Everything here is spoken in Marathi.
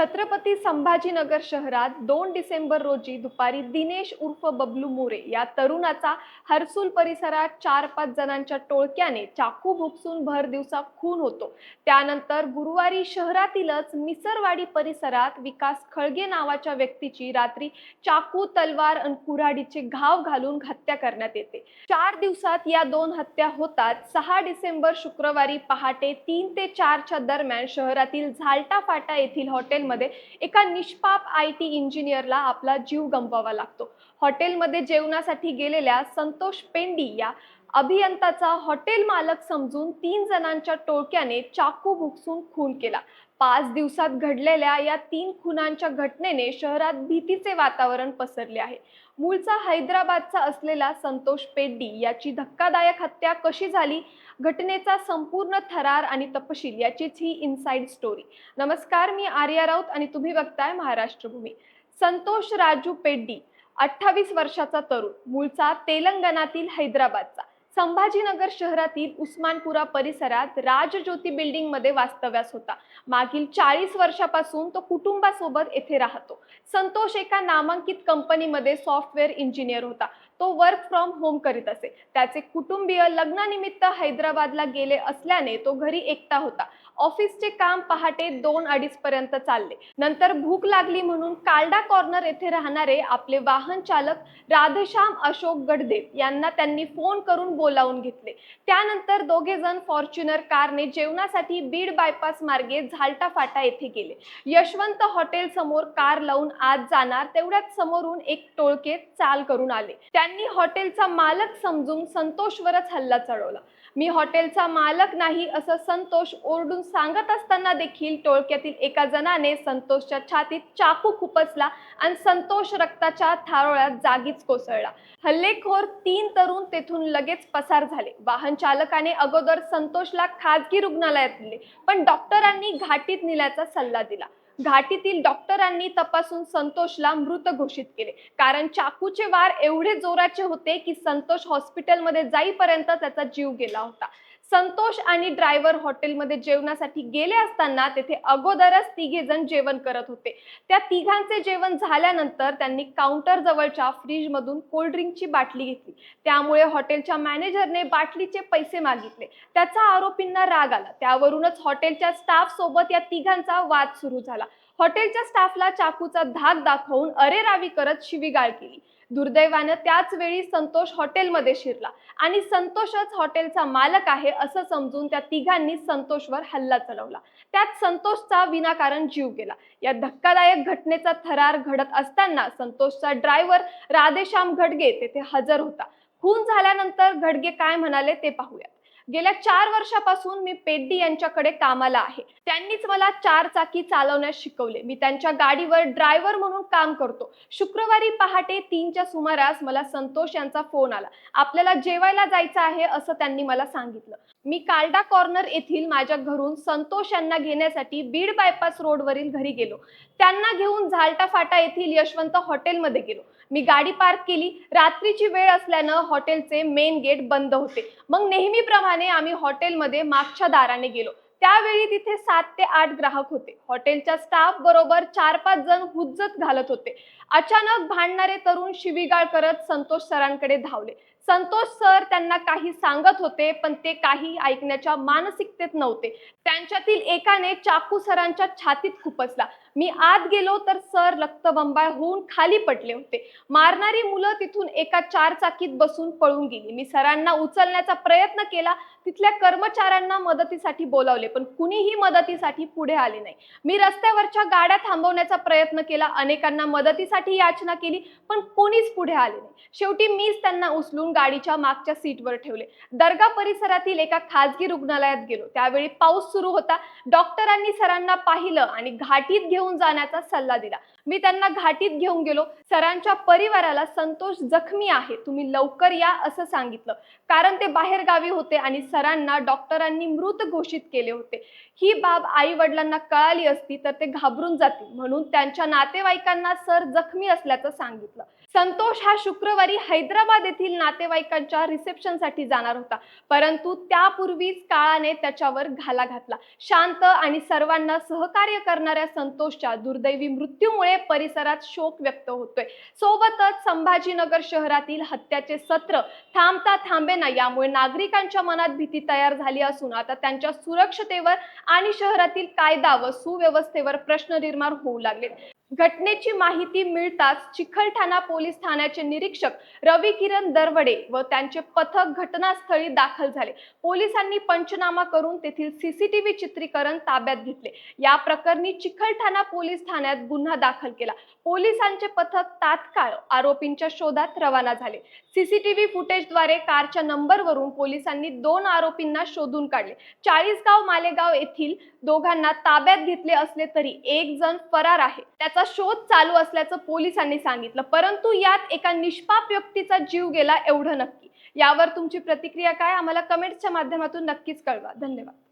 छत्रपती संभाजीनगर शहरात दोन डिसेंबर रोजी दुपारी दिनेश उर्फ बबलू मोरे या तरुणाचा हर्सुल परिसरात चार पाच जणांच्या टोळक्याने चाकू भुकसून भर दिवसा खून होतो. त्यानंतर गुरुवारी शहरातीलच मिसरवाडी परिसरात विकास खळगे नावाच्या व्यक्तीची रात्री चाकू तलवार आणि कुऱ्हाडीचे घाव घालून हत्या करण्यात येते. चार दिवसात या दोन हत्या होतात सहा डिसेंबर शुक्रवारी पहाटे तीन ते चारच्या दरम्यान शहरातील झालटा फाटा येथील हॉटेल मध्ये एका निष्पाप आय टी इंजिनियरला आपला जीव गमवावा लागतो. हॉटेलमध्ये जेवणासाठी गेलेल्या संतोष पेंडी या अभियंताचा हॉटेल मालक समजून तीन जणांच्या टोळक्याने चाकू भुकसून खून केला. पाच दिवसात घडलेल्या या तीन खुनांच्या घटनेने शहरात भीतीचे वातावरण पसरले आहे. मूळचा हैदराबादचा असलेला संतोष पेड्डी याची धक्कादायक हत्या कशी झाली? घटनेचा संपूर्ण थरार आणि तपशील याचीच ही इनसाइड स्टोरी नमस्कार मी आर्या राऊत आणि तुम्ही बघताय महाराष्ट्रभूमी. संतोष राजू पेड्डी अठ्ठावीस वर्षाचा तरुण मूळचा तेलंगणातील हैदराबादचा. संभाजीनगर शहरातील उस्मानपुरा परिसरात राजज्योती बिल्डिंगमध्ये वास्तव्यास होता. मागील चाळीस वर्षापासून तो कुटुंबासोबत येथे राहतो. संतोष एका नामांकित कंपनीमध्ये सॉफ्टवेअर इंजिनियर होता. तो वर्क फ्रॉम होम करीत असे. त्याचे कुटुंबीय लग्नानिमित्त हैदराबादला गेले असल्याने तो घरी एकटा होता. ऑफिसचे काम पहाटे दोन अडीच पर्यंत चालले. नंतर भूक लागली म्हणून कालडा कॉर्नर येथे राहणारे आपले वाहन चालक राधेश्याम अशोक गडदेव यांना त्यांनी फोन करून बोलावून घेतले. त्यानंतर दोघे जण फॉर्च्युनर कारने जेवणासाठी बीड बायपास मार्गे झालटा फाटा येथे गेले. यशवंत हॉटेल समोर कार लावून आत जाणार तेवढ्याच समोरून एक टोळके चाल करून आले. त्यांनी हॉटेलचा मालक समजून संतोषवरच हल्ला चढवला. मी हॉटेलचा मालक नाही असं संतोष ओरडून सांगत असताना देखील टोळक्यातील एका जणाने संतोषच्या छातीत चाकू खुपसला आणि संतोष रक्ताच्या थारोळ्यात जागीच कोसळला. हल्लेखोर तीन तरुण तेथून लगेच पसार झाले. वाहन चालकाने अगोदर संतोषला खाजगी रुग्णालयात नेले पण डॉक्टरांनी घाटीत नेल्याचा सल्ला दिला. घाटीतील डॉक्टरांनी तपासून संतोषला मृत घोषित केले. कारण चाकूचे वार एवढे जोराचे होते की संतोष हॉस्पिटलमध्ये जाईपर्यंत त्याचा जीव गेला होता. संतोष आणि ड्रायव्हर हॉटेलमध्ये जेवणासाठी गेले असताना तेथे अगोदरच तिघे जण जेवण करत होते. त्या तिघांचे जेवण झाल्यानंतर त्यांनी काउंटर जवळच्या फ्रीज मधून कोल्ड्रिंकची बाटली घेतली. त्यामुळे हॉटेलच्या मॅनेजरने बाटलीचे पैसे मागितले. त्याचा आरोपींना राग आला. त्यावरूनच हॉटेलच्या स्टाफ सोबत या तिघांचा वाद सुरू झाला. हॉटेलच्या स्टाफला चाकूचा धाक दाखवून अरेरावी करत शिवीगाळ केली. दुर्दैवानं त्याच वेळी संतोष हॉटेलमध्ये शिरला. आणि संतोषच हॉटेलचा मालक आहे असं समजून त्या तिघांनी संतोषवर हल्ला चढवला. त्यात संतोषचा विनाकारण जीव गेला. या धक्कादायक घटनेचा थरार घडत असताना संतोषचा ड्रायव्हर राधेश्याम घडगे तेथे हजर होता. खून झाल्यानंतर घडगे काय म्हणाले ते पाहूया गेल्या चार वर्षापासून मी पेड्डी यांच्याकडे कामाला आहे. त्यांनीच मला चार चाकी चालवण्यास शिकवले. मी त्यांच्या गाडीवर ड्रायव्हर म्हणून काम करतो. शुक्रवारी पहाटे तीनच्या सुमारास मला संतोष यांचा फोन आला. आपल्याला जेवायला जायचं आहे असं त्यांनी मला सांगितलं. मी कालडा कॉर्नर येथील माझ्या घरून संतोष यांना घेण्यासाठी बीड बायपास रोडवरील घरी गेलो. त्यांना घेऊन झालटा फाटा येथील यशवंत हॉटेलमध्ये गेलो. मी गाडी पार्क केली. रात्रीची वेळ असल्यानं हॉटेलचे मेन गेट बंद होते. मग नेहमीप्रमाणे आम्ही हॉटेलमध्ये मागच्या दाराने गेलो. त्यावेळी तिथे सात ते आठ ग्राहक होते. हॉटेलच्या स्टाफ बरोबर चार पाच जण हुज्जत घालत होते. अचानक भांडणारे तरुण शिवीगाळ करत संतोष सरांकडे धावले. संतोष सर त्यांना काही सांगत होते पण ते काही ऐकण्याच्या मानसिकतेत नव्हते. त्यांच्यातील एकाने चाकू सरांच्या छातीत खुपसला. मी आत गेलो तर सर रक्तबंबाळ होऊन खाली पडले होते. मारणारी मुलं तिथून एका चार चाकीत बसून पळून गेली. मी सरांना उचलण्याचा प्रयत्न केला. तिथल्या कर्मचाऱ्यांना मदतीसाठी बोलावले पण कुणीही मदतीसाठी पुढे आले नाही. मी रस्त्यावरच्या गाड्या थांबवण्याचा प्रयत्न केला. अनेकांना मदतीसाठी याचना केली पण कोणीच पुढे आले नाही. शेवटी मीच त्यांना उचलून गाडीच्या मागच्या सीटवर ठेवले. दर्गा परिसरातील एका खाजगी रुग्णालयात गेलो. त्यावेळी पाऊस सुरू होता. डॉक्टरांनी सरांना पाहिलं आणि घाटीत घेऊन जाण्याचा सल्ला दिला. मी त्यांना घाटीत घेऊन गेलो. सरांच्या परिवाराला संतोष जखमी आहे. तुम्ही लवकर या असं सांगितलं. कारण ते बाहेर गावी होते आणि सरांना डॉक्टरांनी मृत घोषित केले होते. ही बाब आई वडिलांना कळाली असती तर ते घाबरून जातील. म्हणून त्यांच्या नातेवाईकांना सर जखमी असल्याचं सांगितलं. संतोष हा शुक्रवारी हैदराबाद येथील नातेवाईकांच्या रिसेप्शनसाठी जाणार होता. परंतु त्यापूर्वीच काळाने त्याच्यावर घाला घातला. शांत आणि सर्वांना सहकार्य करणाऱ्या संतोषच्या दुर्दैवी मृत्यूमुळे परिसरात शोक व्यक्त होतोय. सोबतच संभाजीनगर शहरातील हत्याचे सत्र थांबता थांबेना यामुळे नागरिकांच्या मनात भीती तयार झाली असून आता त्यांच्या सुरक्षतेवर आणि शहरातील कायदा व सुव्यवस्थेवर प्रश्न निर्माण होऊ लागलेत. घटनेची माहिती मिळताच चिखलठाणा पोलीस ठाण्याचे निरीक्षक रवी किरण दरवडे व त्यांचे पथक घटनास्थळी दाखल झाले. पोलिसांनी पंचनामा करून तेथील सीसीटीव्ही चित्रीकरण ताब्यात घेतले. या प्रकरणी चिखलठाणा पोलीस ठाण्यात गुन्हा दाखल केला. पोलिसांचे पथक तात्काळ आरोपींच्या शोधात रवाना झाले. सीसीटीव्ही फुटेजद्वारे कारच्या नंबरवरून पोलिसांनी दोन आरोपींना शोधून काढले. चाळीसगाव मालेगाव येथील दोघांना ताब्यात घेतले असले तरी एक जण फरार आहे. त्याचा शोध चालू असल्याचं पोलिसांनी सांगितलं. परंतु यात एका निष्पाप व्यक्तीचा जीव गेला एवढं नक्की. यावर तुमची प्रतिक्रिया काय? आम्हाला कमेंट्सच्या माध्यमातून नक्कीच कळवा. धन्यवाद.